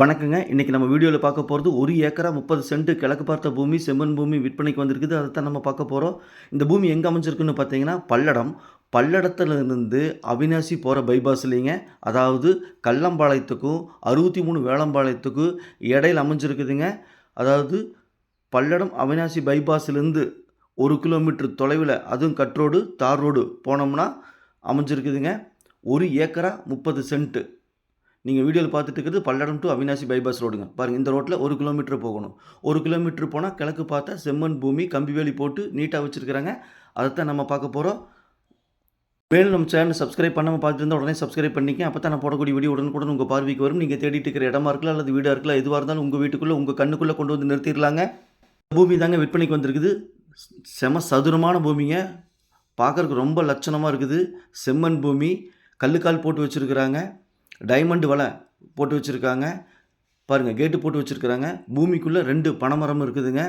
வணக்கங்க. இன்றைக்கி நம்ம வீடியோவில் பார்க்க போகிறது ஒரு ஏக்கரா முப்பது சென்ட் கிழக்கு பார்த்த பூமி செம்மண் பூமி விற்பனைக்கு வந்திருக்குது. அதை தான் நம்ம பார்க்க போகிறோம் இந்த பூமி எங்கே அமைஞ்சிருக்குன்னு பார்த்தீங்கன்னா பல்லடம். பல்லடத்துலேருந்து அவினாசி போகிற பைபாஸ்லேங்க. அதாவது கல்லம்பாளையத்துக்கும் அறுபத்தி மூணு வேளம்பாளையத்துக்கும் இடையில அமைஞ்சிருக்குதுங்க. அதாவது பல்லடம் அவினாசி பைபாஸ்லேருந்து ஒரு கிலோமீட்டர் தொலைவில் அதுவும் கட் ரோடு தார் ரோடு போனோம்னா அமைஞ்சிருக்குதுங்க. ஒரு ஏக்கரா முப்பது சென்ட்டு நீங்கள் வீடியோவில் பார்த்துட்டு இருக்கிறது பல்லடம் டு அவினாசி பைபாஸ் ரோடுங்க பாருங்கள் இந்த ரோட்டில் ஒரு கிலோமீட்டர் போகணும். ஒரு கிலோமீட்டர் போனால் கிழக்கு பார்த்தா செம்மண் பூமி கம்பி வேலி போட்டு நீட்டாக வச்சுருக்கிறாங்க. அதைத்தான் நம்ம பார்க்க போகிறோம் மேலும் நம்ம சேனல் சப்ஸ்கிரைப் பண்ணாமல் பார்த்துருந்தா உடனே சப்ஸ்கிரைப் பண்ணிக்க. அப்போ தான் நான் போடக்கூடிய வீடியோ உடனுக்குடன் உங்கள் பார்வைக்கு வரும். நீங்கள் தேடிட்டு இருக்கிற இடமா இருக்கலாம் அல்லது வீடாக இருக்கலாம் எதுவாக இருந்தாலும் உங்கள் வீட்டுக்குள்ளே உங்கள் கண்ணுக்குள்ளே கொண்டு வந்து நிறுத்திடலாங்க. பூமி தாங்க விற்பனைக்கு வந்திருக்குது. செம சதுரமான பூமிங்க. பார்க்குறதுக்கு ரொம்ப லட்சணமாக இருக்குது. செம்மண் பூமி கல்லுக்கால் போட்டு வச்சுருக்குறாங்க. டைமண்ட் வலை போட்டு வச்சுருக்காங்க. பாருங்கள் கேட்டு போட்டு வச்சுருக்குறாங்க. பூமிக்குள்ளே ரெண்டு பனைமரம் இருக்குதுங்க.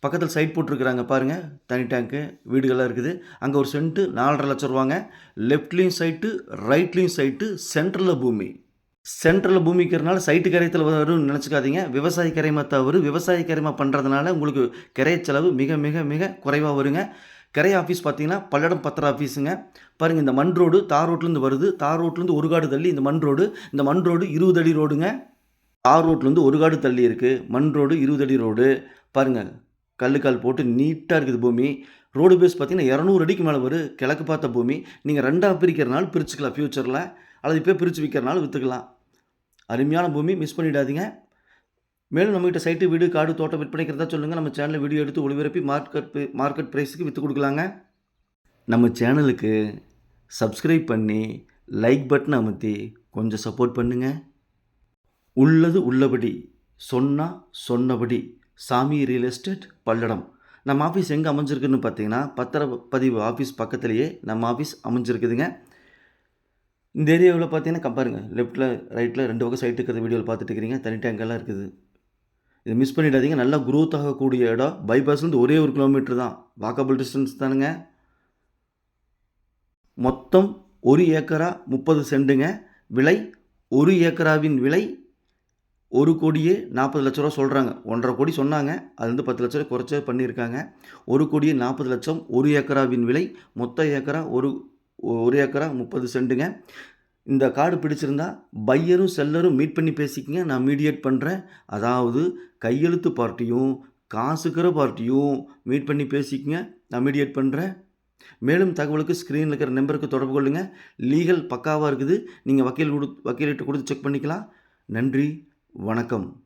பக்கத்தில் சைட் போட்டிருக்கிறாங்க பாருங்கள் தனி டேங்க்கு வீடுகள்லாம் இருக்குது. அங்கே ஒரு சென்ட்டு நாலரை லட்சம் ரூபாங்க. லெஃப்ட்லேயும் சைட்டு ரைட்லேயும் சைட்டு சென்ட்ரலில் பூமி. சென்ட்ரல் பூமிக்கிறனால சைட்டு கரையத்தில் வரும்னு நினச்சிக்காதீங்க. விவசாய கரைமா தவறு விவசாய கரைமா பண்ணுறதுனால உங்களுக்கு கிரைய செலவு மிக மிக மிக குறைவாக வருங்க. கரை ஆஃபீஸ் பார்த்தீங்கன்னா பல்லடம் பத்திர ஆஃபீஸுங்க பாருங்கள் இந்த மண் ரோடு தார் ரோட்லேருந்து வருது. தார் ரோட்லேருந்து ஒரு காடு தள்ளி இந்த மண் ரோடு இந்த மண் ரோடு இருபது அடி ரோடுங்க தார் ரோட்லேருந்து ஒரு காடு தள்ளி இருக்குது மண் ரோடு இருபது அடி ரோடு பாருங்கள் கல்லுக்கால் போட்டு நீட்டாக இருக்குது பூமி. ரோடு பேஸ் பார்த்தீங்கன்னா இரநூறு அடிக்கு மேலே வரும் கிழக்கு பார்த்த பூமி. நீங்கள் ரெண்டாக பிரிக்கிறனால பிரிச்சுக்கலாம். ஃப்யூச்சரில் அல்லது இப்போ பிரித்து விற்கிறனால விற்றுக்கலாம் அருமையான பூமி மிஸ் பண்ணிடாதீங்க. மேலும் நம்மகிட்ட சைட்டு வீடு காடு தோட்டம் விற்பனைக்கிறதா சொல்லுங்கள் நம்ம சேனலில் வீடியோ எடுத்து ஒளிபரப்பி மார்க்கெட் மார்க்கெட் ப்ரைஸுக்கு விற்று கொடுக்கலாங்க. நம்ம சேனலுக்கு சப்ஸ்கிரைப் பண்ணி லைக் பட்டன் அமுத்தி கொஞ்சம் சப்போர்ட் பண்ணுங்கள் உள்ளது உள்ளபடி சொன்னால் சொன்னபடி சாமி ரியல் எஸ்டேட் பல்லடம். நம்ம ஆஃபீஸ் எங்கே அமைஞ்சிருக்குன்னு பார்த்தீங்கன்னா பத்திரப்பதிவு ஆஃபீஸ் பக்கத்துலேயே நம்ம ஆஃபீஸ் அமைஞ்சிருக்குதுங்க. இந்த ஏரியாவில் பார்த்தீங்கன்னா கம்பாருங்க லெஃப்ட்டில் ரைட்டில் ரெண்டு பக்கம் சைட் இருக்கிற வீடியோவில் பார்த்துட்டு இருக்கிறீங்க தனி டேங்கெல்லாம் இருக்குது. இது மிஸ் பண்ணிடாதீங்க நல்லா குரோத் ஆகக்கூடிய இடம் பைபாஸ்லேருந்து ஒரே ஒரு கிலோமீட்டர் தான். வாக்கபிள் டிஸ்டன்ஸ் தானுங்க. மொத்தம் ஒரு ஏக்கரா முப்பது சென்ட்டுங்க விலை ஒரு ஏக்கராவின் விலை ஒரு கோடியே நாற்பது லட்ச ரூபா சொல்கிறாங்க ஒன்றரை கோடி சொன்னாங்க. அது வந்து பத்து லட்ச ரூபா குறைச்ச பண்ணியிருக்காங்க. ஒரு கோடியே நாற்பது லட்சம் ஒரு ஏக்கராவின் விலை மொத்த ஏக்கரா ஒரு ஒரு ஏக்கரா முப்பது சென்ட்டுங்க இந்த கார்டு பிடிச்சிருந்தா பையரும் செல்லரும் மீட் பண்ணி பேசிக்கங்க. நான் மீடியேட் பண்ணுறேன் அதாவது கையெழுத்து பார்ட்டியும் காசுக்கிற பார்ட்டியும் மீட் பண்ணி பேசிக்கங்க. நான் மீடியேட் பண்ணுறேன் மேலும் தகவலுக்கு ஸ்க்ரீனில் இருக்கிற நம்பருக்கு தொடர்பு கொள்ளுங்கள் லீகல் பக்காவாக இருக்குது. நீங்கள் வக்கீல் கொடு வக்கீல்கிட்ட கொடுத்து செக் பண்ணிக்கலாம். நன்றி. வணக்கம்.